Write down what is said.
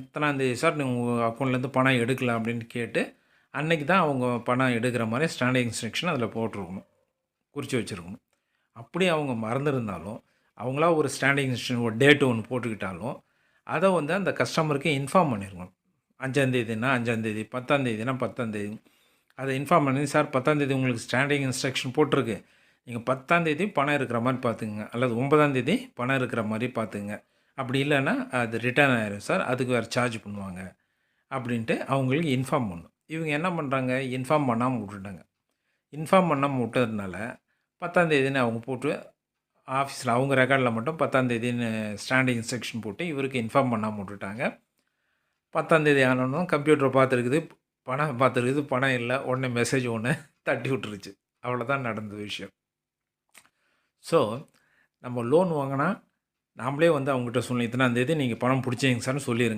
இத்தனாந்தேதி sir நீங்கள் உங்கள் அக்கௌண்ட்லேருந்து பணம் எடுக்கலாம் அப்படின்னு கேட்டு அன்னைக்கு தான் அவங்க பணம் எடுக்கிற மாதிரி ஸ்டாண்டிங் இன்ஸ்ட்ரக்ஷன் அதில் போட்டிருக்கணும். குறித்து வச்சுருக்கணும். அப்படி அவங்க மறந்துருந்தாலும் அவங்களா ஒரு ஸ்டாண்டிங் இன்ஸ்ட்ரக்ஷன் ஒரு டேட்டு ஒன்று போட்டுக்கிட்டாலும் அதை வந்து அந்த கஸ்டமருக்கு இன்ஃபார்ம் பண்ணிருக்கணும். அஞ்சாந்தேதினா அஞ்சாந்தேதி பத்தாந்தேதினா பத்தாந்தேதி அதை இன்ஃபார்ம் பண்ணி சார் பத்தாந்தேதி உங்களுக்கு ஸ்டாண்டிங் இன்ஸ்ட்ரக்ஷன் போட்டிருக்கு. நீங்கள் பத்தாந்தேதி பணம் இருக்கிற மாதிரி பார்த்துங்க அல்லது ஒன்பதாந்தேதி பணம் இருக்கிற மாதிரி பார்த்துங்க அப்படி இல்லைன்னா அது ரிட்டர்ன் ஆயிரும் சார். அதுக்கு வேறு சார்ஜ் பண்ணுவாங்க. அப்படின்ட்டு அவங்களுக்கு இன்ஃபார்ம் பண்ணும். இவங்க என்ன பண்ணுறாங்க இன்ஃபார்ம் பண்ணாமல் விட்டுட்டாங்க. இன்ஃபார்ம் பண்ணாமல் விட்டதுனால பத்தாந்தேதின்னு அவங்க போட்டு ஆஃபீஸில் அவங்க ரெக்கார்டில் மட்டும் பத்தாந்தேதின்னு ஸ்டாண்டிங் இன்ஸ்ட்ரக்ஷன் போட்டு இவருக்கு இன்ஃபார்ம் பண்ணாமல் விட்டுட்டாங்க. பத்தாந்தேதி ஆனோன்னு கம்ப்யூட்டரை பார்த்துருக்குது. பணம் பார்த்துருக்குது. பணம் இல்லை. உடனே மெசேஜ் ஒன்று தட்டி விட்டுருச்சு. அவ்வளோதான் நடந்த விஷயம். ஸோ நம்ம லோன் வாங்கினா நாமளே வந்து அவங்ககிட்ட சொல்லணும் இத்தனாந்தேதி நீங்கள் பணம் பிடிச்சிங்க சார்னு சொல்லிடுங்க